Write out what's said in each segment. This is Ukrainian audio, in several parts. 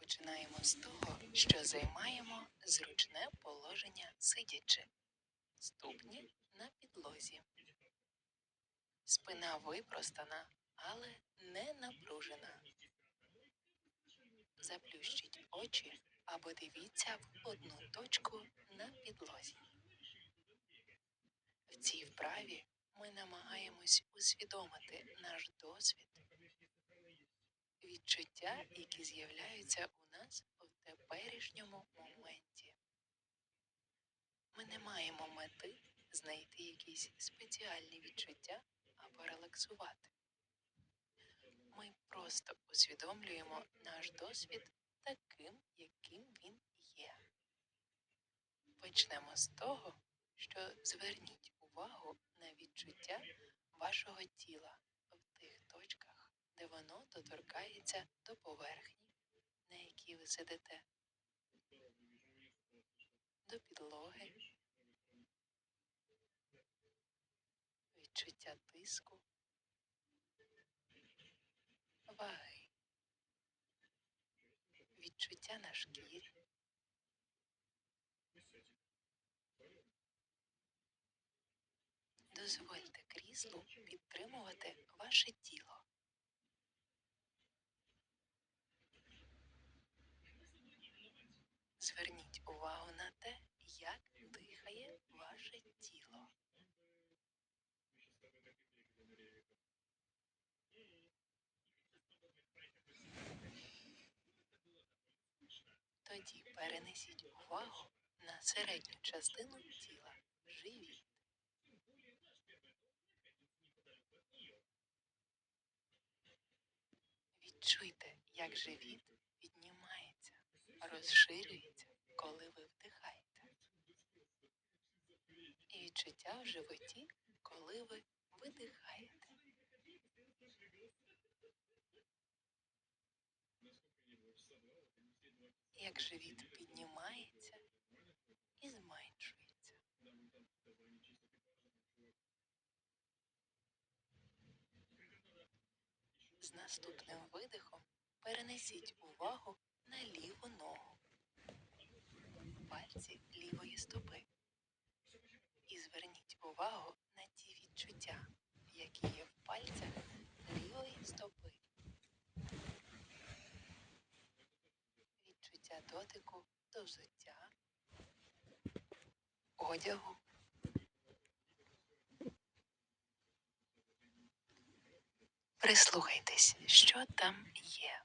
Починаємо з того, що займаємо зручне положення сидячи. Ступні на підлозі. Спина випростана, але не напружена. Заплющіть очі або дивіться в одну точку на підлозі. В цій вправі ми намагаємось усвідомити наш досвід, відчуття, які з'являються у нас у теперішньому моменті. Ми не маємо мети знайти якісь спеціальні відчуття або релаксувати. Ми просто усвідомлюємо наш досвід таким, яким він є. Почнемо з того, що зверніть увагу на відчуття вашого тіла в де воно доторкається до поверхні, на якій ви сидите, до підлоги, відчуття тиску, ваги, відчуття на шкірі. Дозвольте кріслу підтримувати ваше тіло. Зверніть увагу на те, як дихає ваше тіло. Тоді перенесіть увагу на середню частину тіла, живіт. Відчуйте, як живіт піднімається, розширюється, коли ви вдихаєте. І відчуття в животі, коли ви видихаєте. Як живіт піднімається і зменшується. З наступним видихом перенесіть увагу на ліву ногу, пальці лівої стопи. І зверніть увагу на ті відчуття, які є в пальцях лівої стопи. Відчуття дотику до взуття, одягу. Прислухайтесь, що там є.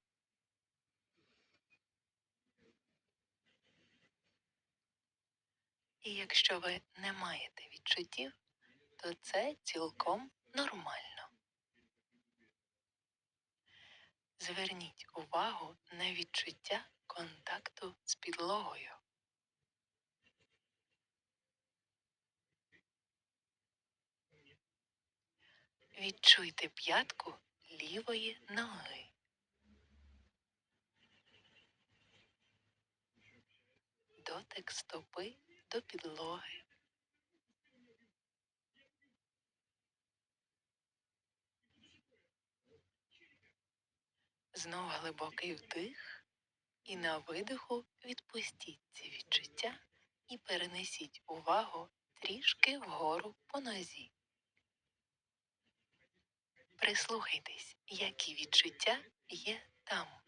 І якщо ви не маєте відчуттів, то це цілком нормально. Зверніть увагу на відчуття контакту з підлогою. Відчуйте п'ятку лівої ноги. Дотик стопи до підлоги. Знов глибокий вдих і на видиху відпустіть ці відчуття і перенесіть увагу трішки вгору по нозі. Прислухайтесь, які відчуття є там.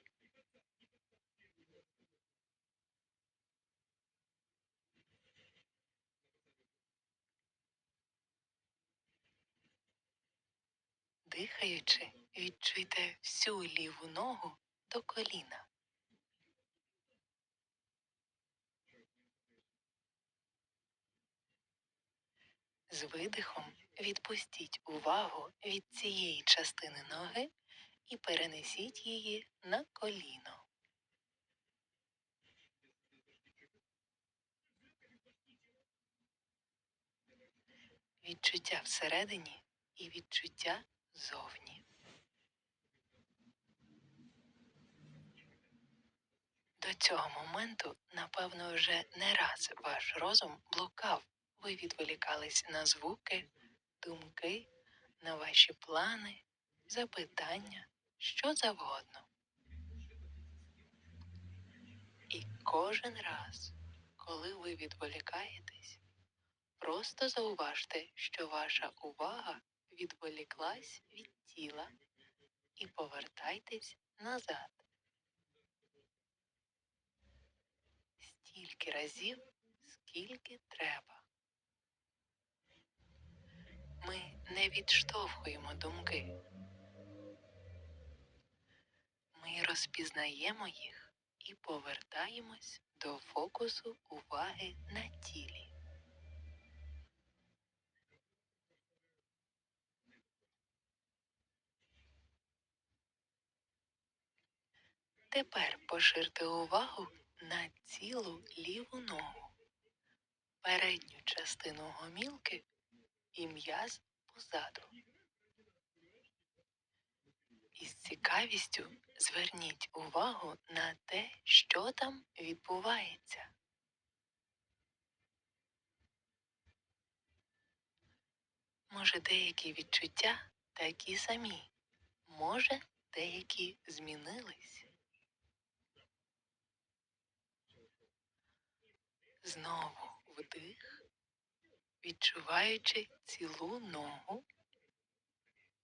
Дихаючи, відчуйте всю ліву ногу до коліна. З видихом відпустіть увагу від цієї частини ноги і перенесіть її на коліно. Відчуття всередині і відчуття зовні. До цього моменту, напевно, вже не раз ваш розум блукав. Ви відволікались на звуки, думки, на ваші плани, запитання, що завгодно. І кожен раз, коли ви відволікаєтесь, просто зауважте, що ваша увага відволіклась від тіла і повертайтесь назад. Стільки разів, скільки треба. Ми не відштовхуємо думки. Ми розпізнаємо їх і повертаємось до фокусу уваги на тілі. Тепер поширте увагу на цілу ліву ногу, передню частину гомілки і м'яз позаду. Із цікавістю зверніть увагу на те, що там відбувається. Може, деякі відчуття такі самі, може, деякі змінились. Знову вдих, відчуваючи цілу ногу,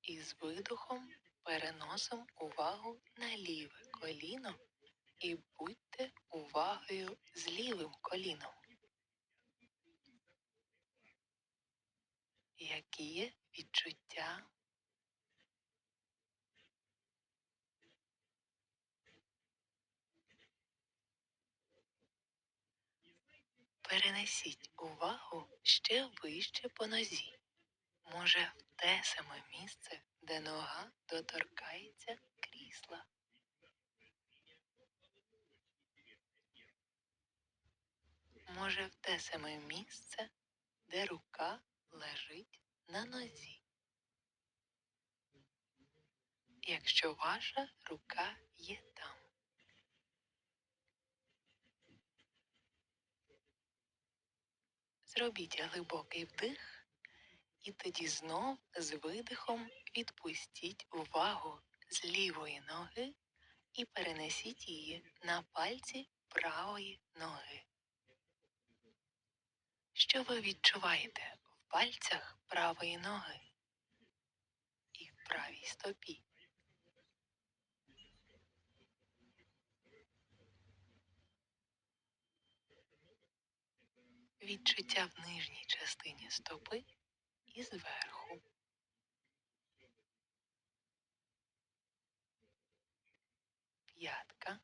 і з видохом переносимо увагу на ліве коліно і будьте увагою з лівим коліном. Які є відчуття? Перенесіть увагу ще вище по нозі. Може, в те саме місце, де нога доторкається крісла. Може, в те саме місце, де рука лежить на нозі. Якщо ваша рука є там. Зробіть глибокий вдих і тоді знов з видихом відпустіть увагу з лівої ноги і перенесіть її на пальці правої ноги. Що ви відчуваєте в пальцях правої ноги і в правій стопі? Відчуття в нижній частині стопи і зверху. П'ятка.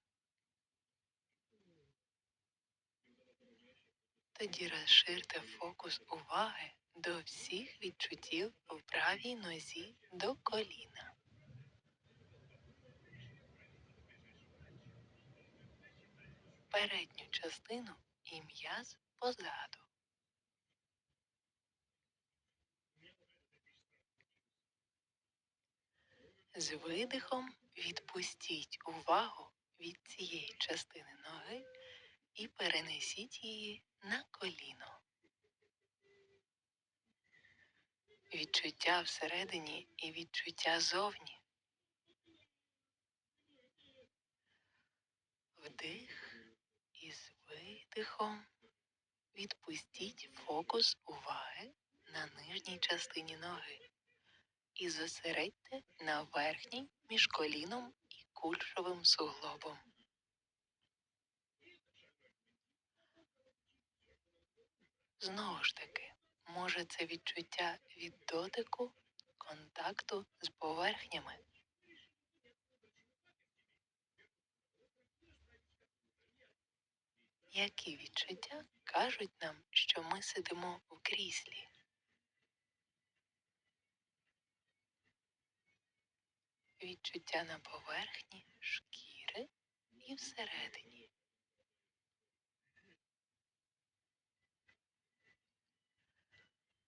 Тоді розширте фокус уваги до всіх відчуттів в правій нозі до коліна. Передню частину і м'яз позаду. З видихом відпустіть увагу від цієї частини ноги і перенесіть її на коліно. Відчуття всередині і відчуття зовні. Вдих і з видихом відпустіть фокус уваги на нижній частині ноги і зосередьте на верхній між коліном і кульшовим суглобом. Знову ж таки, може це відчуття від дотику, контакту з поверхнями. Які відчуття кажуть нам, що ми сидимо в кріслі? Відчуття на поверхні шкіри і всередині.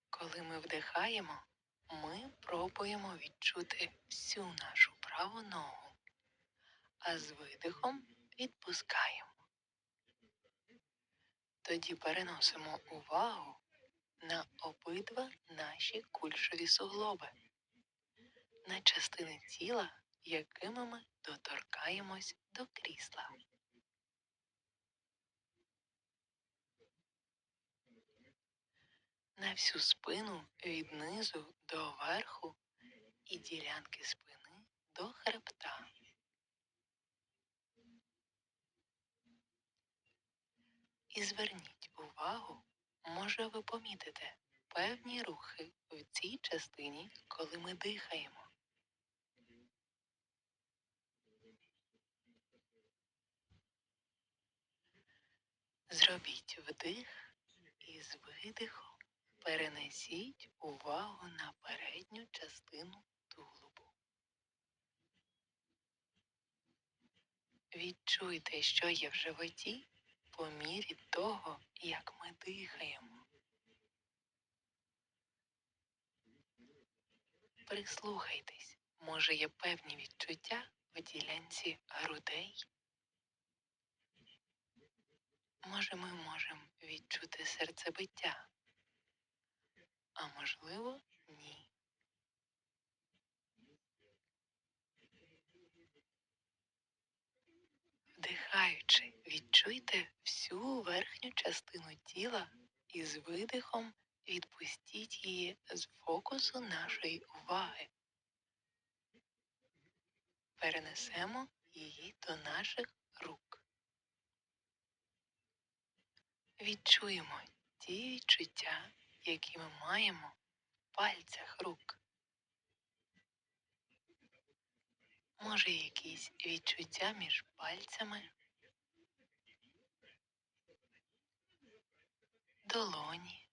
Коли ми вдихаємо, ми пробуємо відчути всю нашу праву ногу, а з видихом відпускаємо. Тоді переносимо увагу на обидва наші кульшові суглоби, на частини тіла, якими ми доторкаємось до крісла. На всю спину від низу до верху і ділянки спини до хребта. І зверніть увагу, може ви помітите певні рухи в цій частині, коли ми дихаємо. Зробіть вдих і з видихом перенесіть увагу на передню частину тулубу. Відчуйте, що є в животі по мірі того, як ми дихаємо. Прислухайтесь, може є певні відчуття в ділянці грудей. Може, ми можемо відчути серцебиття, а можливо, ні. Вдихаючи, відчуйте всю верхню частину тіла і з видихом відпустіть її з фокусу нашої уваги. Перенесемо її до наших рук. Відчуємо ті відчуття, які ми маємо в пальцях рук. Може, якісь відчуття між пальцями, долоні,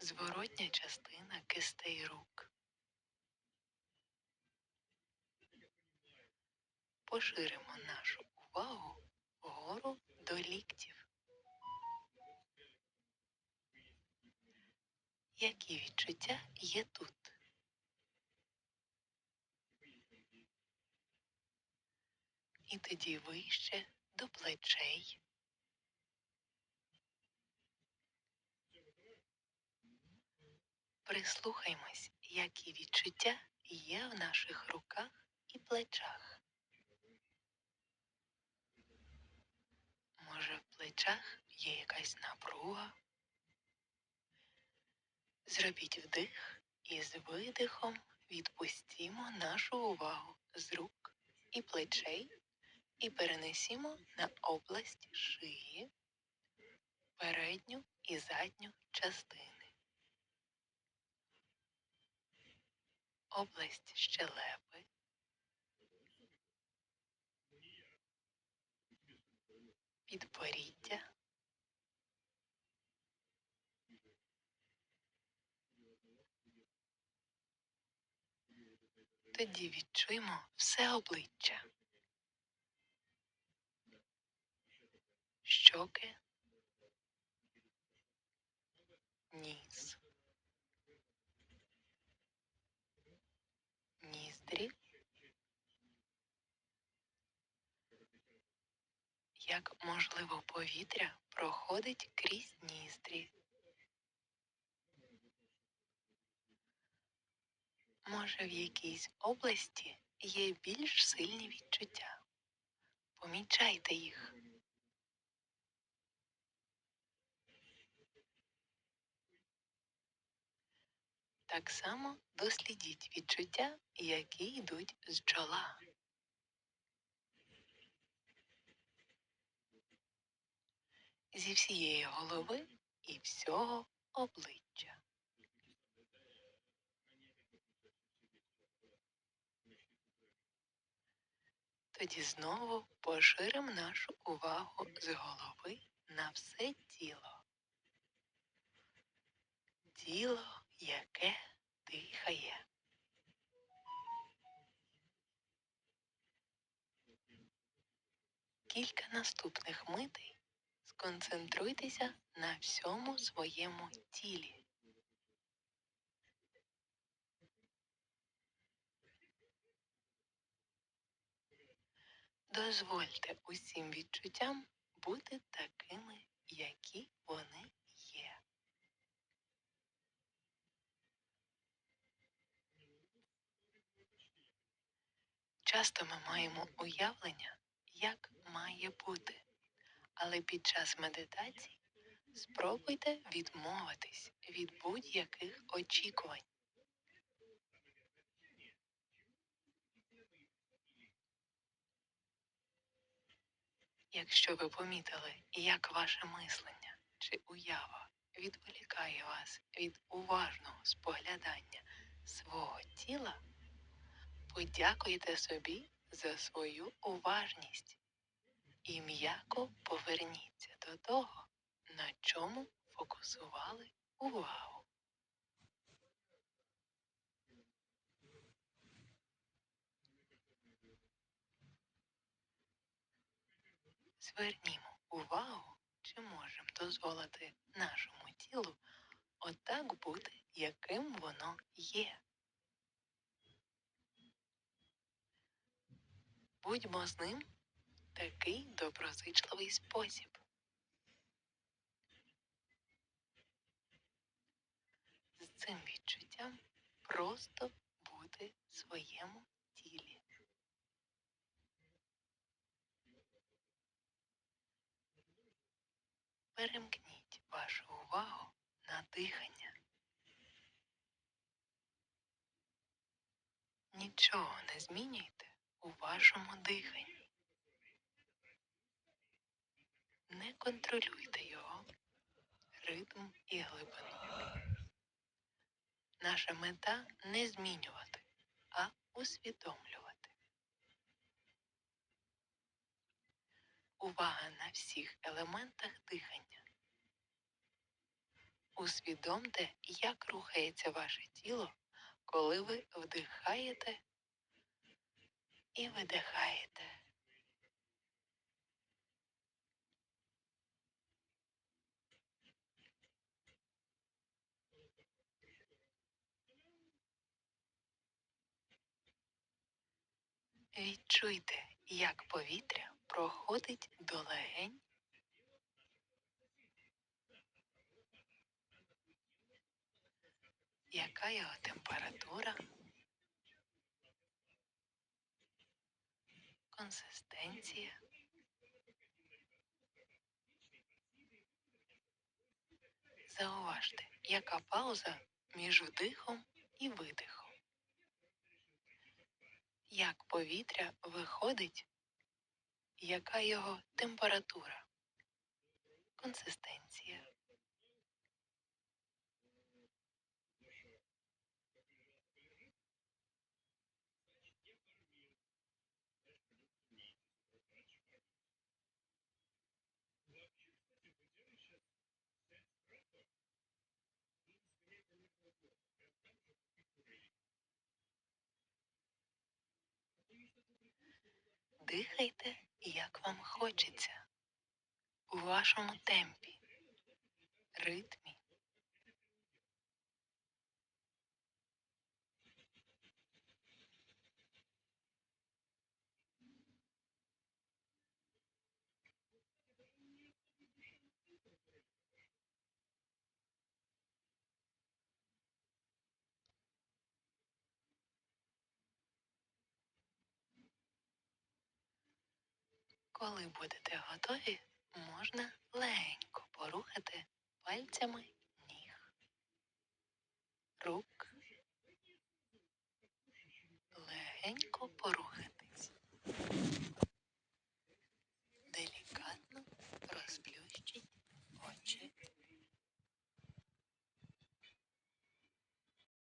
зворотня частина кистей рук. Поширимо нашу увагу вгору до ліктів. Які відчуття є тут? І тоді вище до плечей. Прислухаймось, які відчуття є в наших руках і плечах. Може, в плечах є якась напруга? Зробіть вдих і з видихом відпустімо нашу увагу з рук і плечей і перенесімо на область шиї, передню і задню частини. Область щелепи. Підборіддя. Тоді відчуємо все обличчя. Щоки, ніс, ніздрі, як можливо повітря проходить крізь ніздрі. Може, в якійсь області є більш сильні відчуття. Помічайте їх. Так само дослідіть відчуття, які йдуть з чола. Зі всієї голови і всього обличчя. Тоді знову поширимо нашу увагу з голови на все тіло. Тіло, Кілька наступних митей сконцентруйтеся на всьому своєму тілі. Дозвольте усім відчуттям бути такими, які вони є. Часто ми маємо уявлення, як має бути, Але під час медитації спробуйте відмовитись від будь-яких очікувань. Якщо ви помітили, як ваше мислення чи уява відволікає вас від уважного споглядання свого тіла, подякуйте собі за свою уважність і м'яко поверніться до того, на чому фокусували увагу. Звернімо увагу, чи можемо дозволити нашому тілу отак бути, яким воно є. Будьмо з ним такий доброзичливий спосіб. З цим відчуттям просто бути в своєму тілі. Перемкніть вашу увагу на дихання. Нічого не змінюйте у вашому диханні. Не контролюйте його, ритм і глибину. Наша мета не змінювати, а усвідомлювати. Увага на всіх елементах дихання. Усвідомте, як рухається ваше тіло, коли ви вдихаєте і видихаєте. Відчуйте, як повітря проходить до легень. Яка його температура? Консистенція. Зауважте, яка пауза між вдихом і видихом. Як повітря виходить, яка його температура, консистенція. Дихайте, як вам хочеться, у вашому темпі, ритмі. Коли будете готові, можна легенько порухати пальцями ніг, рук. Легенько порухатись.